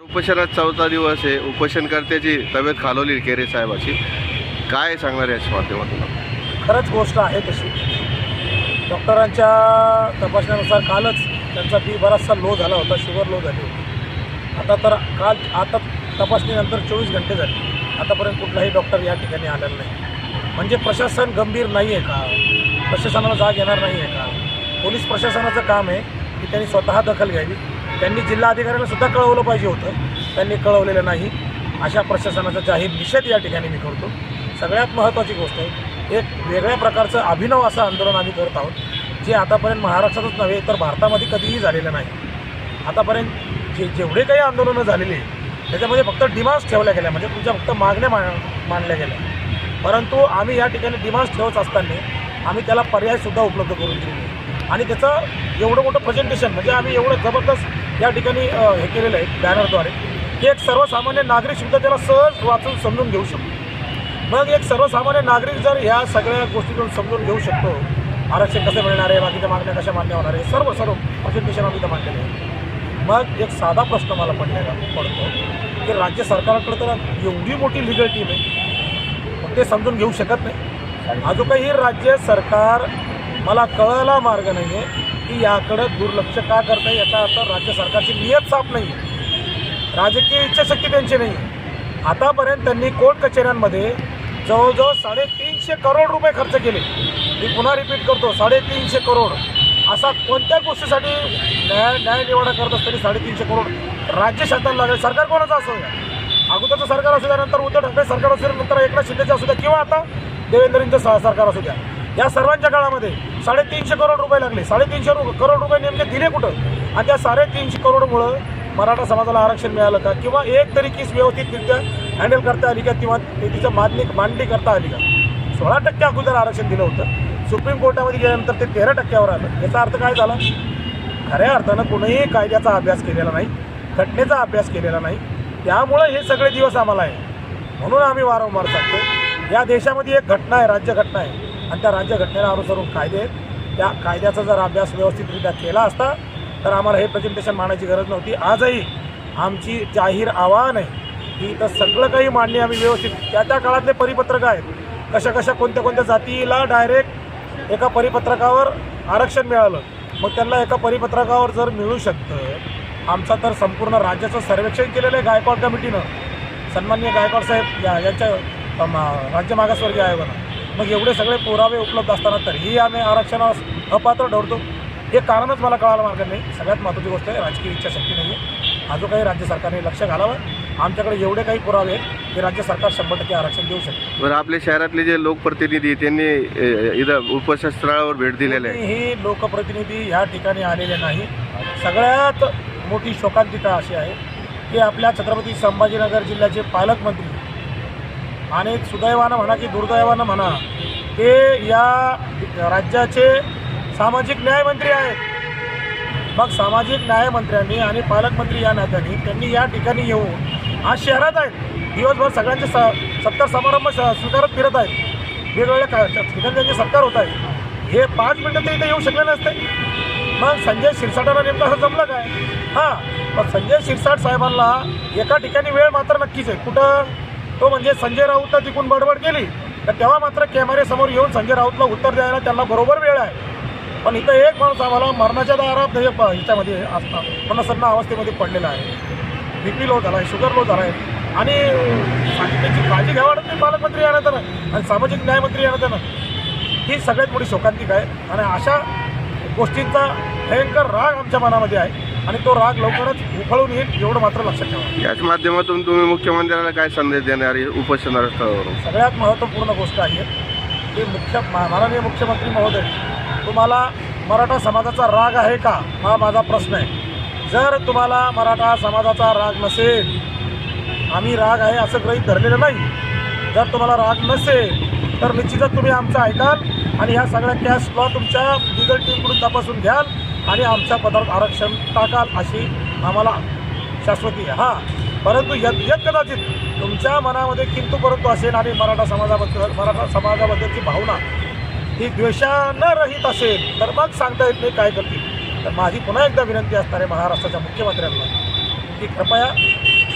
उपोषणात चौथा दिवस आहे. उपोषणकर्त्याची तब्येत खालवली केरे साहेबाची. काय सांगणार याच्या माध्यमातून? खरंच गोष्ट आहे तशी. डॉक्टरांच्या तपासण्यानुसार कालच त्यांचा बी बराचसा लो झाला होता शुगर लो झाली होती. आता तर काल आता तपासणीनंतर चोवीस घंटे झाले. आतापर्यंत कुठलाही डॉक्टर या ठिकाणी आलेला नाही. म्हणजे प्रशासन गंभीर नाही आहे का? प्रशासनाला जाग येणार नाही आहे का? पोलीस प्रशासनाचं काम आहे की त्यांनी स्वतः दखल घ्यावी. त्यांनी जिल्हाधिकाऱ्याला सुद्धा कळवलं पाहिजे होतं. त्यांनी कळवलेलं नाही. अशा प्रशासनाचा जाहीर निषेध या ठिकाणी मी करतो. सगळ्यात महत्त्वाची गोष्ट आहे एक वेगळ्या प्रकारचं अभिनव असं आंदोलन आम्ही करत आहोत जे आतापर्यंत महाराष्ट्रातच नव्हे तर भारतामध्ये कधीही झालेलं नाही. आतापर्यंत जे जेवढे काही आंदोलनं झालेली आहे त्याच्यामध्ये फक्त डिमांड्स ठेवल्या गेल्या म्हणजे तुमच्या फक्त मागण्या मा मांडल्या गेल्या. परंतु आम्ही या ठिकाणी डिमांड्स ठेवत असताना आम्ही त्याला पर्यायसुद्धा उपलब्ध करून दिले आणि त्याचं एवढं मोठं प्रेझेंटेशन म्हणजे आम्ही एवढं जबरदस्त या ठिकाणी हे केलेलं आहे बॅनरद्वारे की एक सर्वसामान्य नागरिकसुद्धा त्याला सहज वाचून समजून घेऊ शकतो. मग एक सर्वसामान्य नागरिक जर ह्या सगळ्या गोष्टीतून समजून घेऊ शकतो आरक्षण कसं मिळणार आहे बाकीच्या मागण्या कशा मान्य होणार आहे सर्व सर्व प्रेझेंटेशन आम्ही इथं मांडलेलं आहे मग एक साधा प्रश्न मला पडलेला पडतो की राज्य सरकारकडे तर एवढी मोठी लिगल टीम आहे पण ते समजून घेऊ शकत नाही. अजून काही राज्य सरकार मला कळायला मार्ग नाही आहे की याकडं दुर्लक्ष का करताय याचा अर्थ राज्य सरकारची नियत साफ नाही आहे राजकीय इच्छाशक्ती त्यांची नाही आहे आतापर्यंत त्यांनी कोर्ट कचेऱ्यांमध्ये जवळजवळ साडेतीनशे करोड रुपये खर्च केले. मी पुन्हा रिपीट करतो साडेतीनशे करोड. असा कोणत्या गोष्टीसाठी न्याय न्याय निवाडा करत असताना साडेतीनशे करोड राज्य शासनाला लागेल? सरकार कोणाचं असू द्या अगोदरचं सरकार असू द्या नंतर उद्धव ठाकरे सरकार असू द्या नंतर एकनाथ शिंदेचं असू द्या किंवा आता देवेंद्रजींचं स- सरकार असू द्या. या सर्वांच्या काळामध्ये साडेतीनशे करोड रुपये लागले. साडेतीनशे रु करोड रुपये नेमके दिले कुठं? आणि त्या साडेतीनशे करोडमुळं मराठा समाजाला आरक्षण मिळालं का? किंवा एक तरी केस व्यवस्थितरित्या हँडल करता आली का? किंवा तिचं मांडणी मांडणी करता आली का? सोळा टक्के अगोदर आरक्षण दिलं होतं. सुप्रीम कोर्टामध्ये गेल्यानंतर ते तेरा टक्क्यावर आलं. याचा अर्थ काय झाला? खऱ्या अर्थानं कोणीही कायद्याचा अभ्यास केलेला नाही घटनेचा अभ्यास केलेला नाही. त्यामुळं हे सगळे दिवस आम्हाला आहे. म्हणून आम्ही वारंवार सांगतो या देशामध्ये एक घटना आहे राज्यघटना आहे. आणि त्या राज्य घटनेला अनुसरून कायदे आहेत. त्या कायद्याचा जर अभ्यास व्यवस्थितरित्या केला असता तर आम्हाला हे प्रेझेंटेशन मांडायची गरज नव्हती. आजही आमची जाहीर आव्हान आहे की तर सगळं काही मांडणी आम्ही व्यवस्थित त्या त्या काळातले परिपत्रक आहेत. कशा कशा कोणत्या कोणत्या जातीला डायरेक्ट एका परिपत्रकावर आरक्षण मिळालं मग त्यांना एका परिपत्रकावर जर मिळू शकतं आमचा तर संपूर्ण राज्याचं सर्वेक्षण केलेलं आहे गायकवाड कमिटीनं. सन्माननीय गायकवाड साहेब या यांच्या राज्य मागासवर्गीय आयोगानं. मग एवढे सगळे पुरावे उपलब्ध असताना तरीही आम्ही आरक्षणास अपात्र ठरतो हे कारणच मला कळायला मार्ग नाही. सगळ्यात महत्त्वाची गोष्ट आहे राजकीय इच्छाशक्ती नाही आहे अजून काही राज्य सरकारने लक्ष घालावं. आमच्याकडे एवढे काही पुरावे आहेत की राज्य सरकार शंभर टक्के आरक्षण देऊ शकते. बरं आपल्या शहरातले जे लोकप्रतिनिधी त्यांनी इथं उपोषणस्थळावर भेट दिलेली आहे कोणीही लोकप्रतिनिधी ह्या ठिकाणी आलेले नाही. सगळ्यात मोठी शोकांतिका अशी आहे की आपल्या छत्रपती संभाजीनगर जिल्ह्याचे पालकमंत्री आणि सुदैवानं म्हणा की दुर्दैवानं म्हणा ते या राज्याचे सामाजिक न्यायमंत्री आहेत. मग सामाजिक न्यायमंत्र्यांनी आणि पालकमंत्री या नात्याने त्यांनी या ठिकाणी येऊन आज शहरात आहेत. दिवसभर सगळ्यांचे स सत्कार समारंभ स- स्वीकारत फिरत आहेत. वेगवेगळ्या का ठिकाणी त्यांचे सत्कार होत आहेत. हे पाच मिनटं ते इथे येऊ शकले नसते. मग संजय शिरसाटाला नेमकं असं जमलं काय? हां मग संजय शिरसाट साहेबांना एका ठिकाणी वेळ मात्र नक्कीच आहे. कुठं? तो म्हणजे संजय राऊतला तिकून बडबड केली. तर तेव्हा मात्र कॅमेऱ्यासमोर येऊन संजय राऊतला उत्तर द्यायला त्यांना बरोबर वेळ आहे. पण इथं एक माणूस आम्हाला मरणाच्या दारात हे प- ह्याच्यामध्ये असता पन्नासन्न अवस्थेमध्ये पडलेला आहे. बी पी लो झाला आहे शुगर लो झाला आहे आणि त्याची काळजी घ्यावा वाटत नाही पालकमंत्री येणार त्यानं आणि सामाजिक न्यायमंत्री येणार त्यानं ही सगळ्यात मोठी शोकांतिक आहे. आणि अशा गोष्टींचा भयंकर राग आमच्या मनामध्ये आहे. आणि तो राग लवकरच उफळून येईल एवढं मात्र लक्षात ठेवा. याच माध्यमातून तुम्ही मुख्यमंत्र्यांना काय संदेश देणार आहे सगळ्यात महत्त्वपूर्ण गोष्ट आहे की मुख्य मा- माननीय मुख्यमंत्री महोदय तुम्हाला मराठा समाजाचा राग आहे का? हा माझा प्रश्न आहे. जर तुम्हाला मराठा समाजाचा राग नसेल आम्ही राग आहे असं गृहीत धरलेलं नाही. जर तुम्हाला राग नसेल तर निश्चितच तुम्ही आमचं ऐकाल आणि ह्या सगळ्या कॅश लॉ तुमच्या लिगल टीमकडून तपासून घ्याल. आणि आमच्या पदार्थ आरक्षण टाकाल अशी आम्हाला शाश्वती आहे. हां परंतु यत यत कदाचित तुमच्या मनामध्ये किंतु परंतु असेल आणि मराठा समाजाबद्दल मराठा समाजाबद्दलची भावना ही द्वेषानं रहित असेल तर मग सांगता येत नाही काय करतील. तर माझी पुन्हा एकदा विनंती असणार आहे महाराष्ट्राच्या मुख्यमंत्र्यांना की कृपया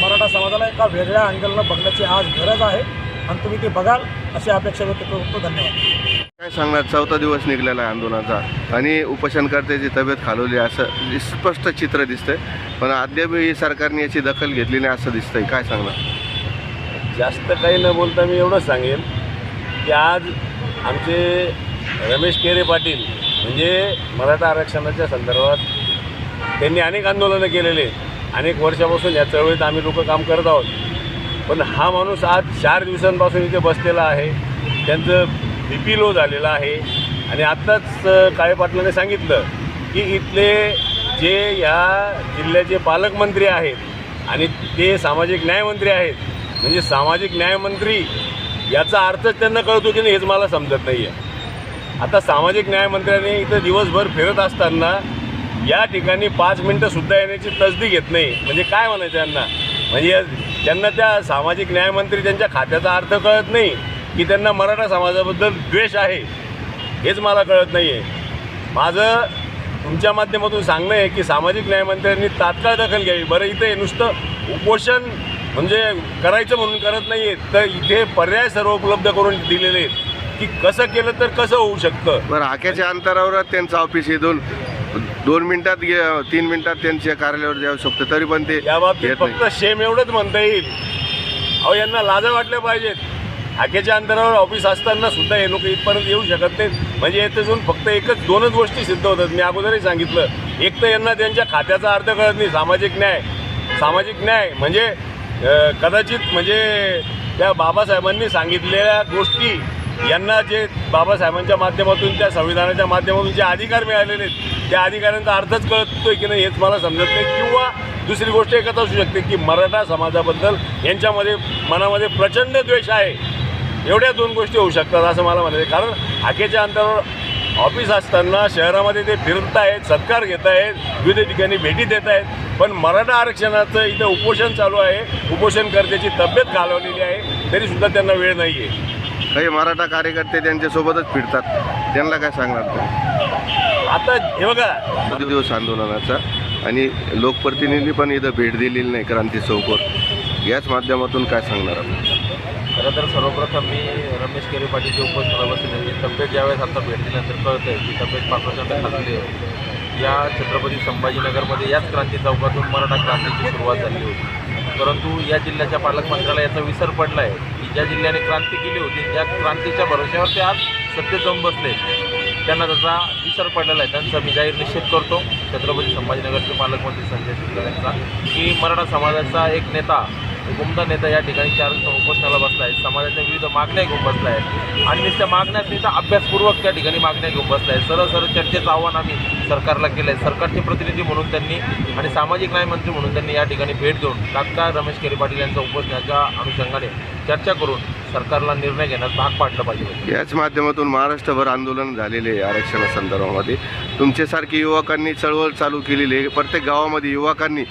मराठा समाजाला एका वेगळ्या अँगलनं बघण्याची आज गरज आहे आणि तुम्ही ते बघाल अशी अपेक्षा व्यक्त करतो. धन्यवाद. काय सांगणार? चौथा दिवस निघलेला आहे आंदोलनाचा आणि उपोषणकर्त्याची तब्येत खालवली असं स्पष्ट चित्र दिसतंय. पण अद्यापही सरकारने याची दखल घेतली नाही असं दिसतंय. काय सांगणार? जास्त काही न बोलता मी एवढंच सांगेन की आज आमचे रमेश केरे पाटील म्हणजे मराठा आरक्षणाच्या संदर्भात त्यांनी अनेक आंदोलनं केलेले अनेक वर्षापासून या चळवळीत आम्ही लोक काम करत आहोत. पण हा माणूस आज चार दिवसांपासून इथे बसलेला आहे. त्यांचं बी पी लो झालेला आहे. आणि आत्ताच काळे पाटलाने सांगितलं की इथले जे या जिल्ह्याचे पालकमंत्री आहेत आणि ते सामाजिक न्यायमंत्री आहेत म्हणजे सामाजिक न्यायमंत्री याचा अर्थच त्यांना कळतो की नाही हेच मला समजत नाही आहे आता सामाजिक न्यायमंत्र्यांनी इथं दिवसभर फिरत असताना या ठिकाणी पाच मिनटंसुद्धा येण्याची तसदी घेत नाही. म्हणजे काय म्हणायचं त्यांना म्हणजे त्यांना त्या सामाजिक न्यायमंत्री त्यांच्या खात्याचा अर्थ कळत नाही. की त्यांना मराठा समाजाबद्दल द्वेष आहे हेच मला कळत नाही आहे माझं तुमच्या माध्यमातून सांगणं आहे की सामाजिक न्यायमंत्र्यांनी तात्काळ दखल घ्यावी. बरं इथे नुसतं उपोषण म्हणजे करायचं म्हणून करत नाही आहे तर इथे पर्याय सर्व उपलब्ध करून दिलेले आहेत. की कसं केलं तर कसं होऊ शकतं? बरं हाक्याच्या अंतरावर त्यांचं ऑफिस आहे दोन दोन मिनिटात गे- तीन मिनिटात त्यांच्या कार्यालयावर जाऊ शकतो तरी पण ते या बाबतीत. फक्त शेम एवढंच म्हणता येईल. अहो यांना लाजा वाटल्या पाहिजेत. हाकेच्या अंतरावर ऑफिस असताना सुद्धा हे लोक इथपर्यंत येऊ शकत नाहीत. म्हणजे येथे जाऊन फक्त एकच दोनच गोष्टी सिद्ध होतात. मी अगोदरही सांगितलं. एक तर यांना त्यांच्या खात्याचा अर्थ कळत नाही सामाजिक न्याय. सामाजिक न्याय म्हणजे कदाचित म्हणजे त्या बाबासाहेबांनी सांगितलेल्या गोष्टी यांना जे बाबासाहेबांच्या माध्यमातून त्या संविधानाच्या माध्यमातून जे अधिकार मिळालेले आहेत त्या अधिकारांचा अर्थच कळतोय की नाही हेच मला समजत नाही. किंवा दुसरी गोष्ट एकच असू शकते की मराठा समाजाबद्दल यांच्यामध्ये मनामध्ये प्रचंड द्वेष आहे. एवढ्या दोन गोष्टी होऊ शकतात असं मला म्हणायचं कारण हाकेच्या अंतरावर ऑफिस असताना शहरामध्ये ते फिरत आहेत सत्कार घेत आहेत विविध ठिकाणी भेटी देत आहेत पण मराठा आरक्षणाचं इथं उपोषण चालू आहे. उपोषणकर्त्याची तब्येत घालवलेली आहे. तरीसुद्धा त्यांना वेळ नाही आहे काही मराठा कार्यकर्ते त्यांच्यासोबतच फिरतात. त्यांना काय सांगणार आता हे बघा. दिवस आंदोलनाचा आणि लोकप्रतिनिधी पण इथं भेट दिलेली नाही क्रांती चौकवर याच माध्यमातून काय सांगणार आपण? खरं तर सर्वप्रथम मी रमेश केरे पाटीलचे उपस्थित त्यांची तब्येत ज्यावेळेस आता भेटल्यानंतर कळतं आहे की तब्येत फार खाल्ली आहे. या छत्रपती संभाजीनगरमध्ये याच क्रांती चौकातून मराठा क्रांतीची सुरुवात झाली होती. परंतु या जिल्ह्याच्या पालकमंत्र्याला याचा विसर पडला आहे की ज्या जिल्ह्याने क्रांती केली होती त्या क्रांतीच्या भरोश्यावर ते आज सत्तेत जाऊन बसले त्यांना त्याचा विसर पडलेला आहे. त्यांचा मी जाहीर निषेध करतो. छत्रपती संभाजीनगरचे पालकमंत्री संजय शिंदे यांचा की मराठा समाजाचा एक नेता एक नेता या ठिकाणी चार उपोषणाला बसला आहे समाजाच्या विविध मागण्या घेऊन बसला आहे आणि नुसत्या मागण्यात नाही अभ्यासपूर्वक त्या ठिकाणी मागण्या घेऊन बसला आहे सरळ सरळ चर्चेचं आव्हान आम्ही सरकारला केलं आहे सरकारचे प्रतिनिधी म्हणून त्यांनी आणि सामाजिक न्यायमंत्री म्हणून त्यांनी या ठिकाणी भेट देऊन तात्काळ रमेश केरे पाटील यांच्या उपोषणाच्या अनुषंगाने चर्चा करून सरकारला निर्णय घेण्यास भाग पाडलं पाहिजे याच माध्यमातून महाराष्ट्रभर आंदोलन झालेले आहे आरक्षणासंदर्भामध्ये तुमच्यासारखे युवकांनी चळवळ चालू केलेली आहे. प्रत्येक गावामध्ये युवकांनी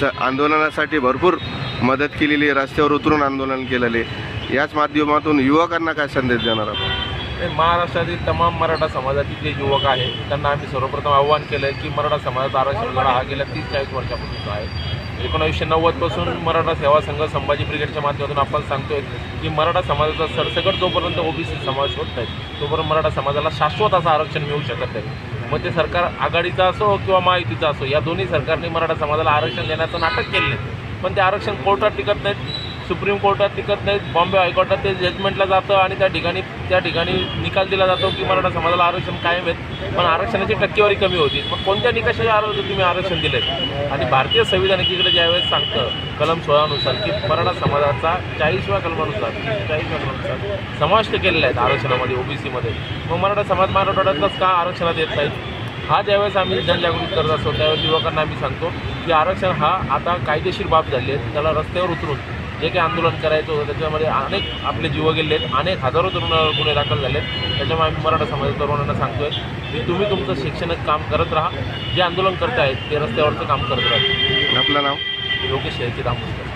स आंदोलनासाठी भरपूर मदत केलेली आहे. रस्त्यावर उतरून आंदोलन केलेले आहे. याच माध्यमातून युवकांना काय संदेश देणार आपण? हे महाराष्ट्रातील तमाम मराठा समाजातील जे युवक आहेत त्यांना आम्ही सर्वप्रथम आव्हान केलं आहे की मराठा समाजाचा आरक्षण लढा हा गेल्या तीस चाळीस वर्षापासून आहे. एकोणीसशे नव्वदपासून मराठा सेवा संघ संभाजी ब्रिगेडच्या माध्यमातून आपण सांगतोय की मराठा समाजाचा सरसकट जोपर्यंत ओबीसी समावेश होत नाही तोपर्यंत मराठा समाजाला शाश्वत असं आरक्षण मिळू शकत नाही. मग ते सरकार आघाडीचं असो किंवा महायुतीचं असो या दोन्ही सरकारने मराठा समाजाला आरक्षण देण्याचं नाटक केलं आहे. पण ते आरक्षण कोर्टात टिकत नाहीत. सुप्रीम कोर्टात टिकत नाहीत. बॉम्बे हायकोर्टात ते जजमेंटला जातं आणि त्या ठिकाणी त्या ठिकाणी निकाल दिला जातो की मराठा समाजाला आरक्षण कायम आहेत. पण आरक्षणाची टक्केवारी कमी होती. मग कोणत्या निकषाच्या आरोग्य तुम्ही आरक्षण दिलेत आणि भारतीय संविधान एकीकडे ज्यावेळेस सांगतं कलम सोळानुसार की मराठा समाजाचा चाळीसव्या कलमानुसार चाळीसव्या कलमानुसार समाविष्ट केलेला आहेत आरक्षणामध्ये ओबीसीमध्ये. मग मराठा समाज मराठवाड्यातलाच का आरक्षणात येत नाहीत? हा ज्यावेळेस आम्ही जनजागृती करत असतो त्यावेळेस युवकांना आम्ही सांगतो की आरक्षण हा आता कायदेशीर बाब झाली आहे. त्याला रस्त्यावर उतरून जे काही आंदोलन करायचं होतं त्याच्यामध्ये अनेक आपले जीव गेले आहेत अनेक हजारो तरुणावर गुन्हे दाखल झाले आहेत त्याच्यामुळे आम्ही मराठा समाजाच्या तरुणांना सांगतोय की तुम्ही तुमचं शैक्षणिक काम करत राहा. जे आंदोलन करतायत ते रस्त्यावरचं काम करत राहा. आपलं नाव? योगेश शेळके दामोदर.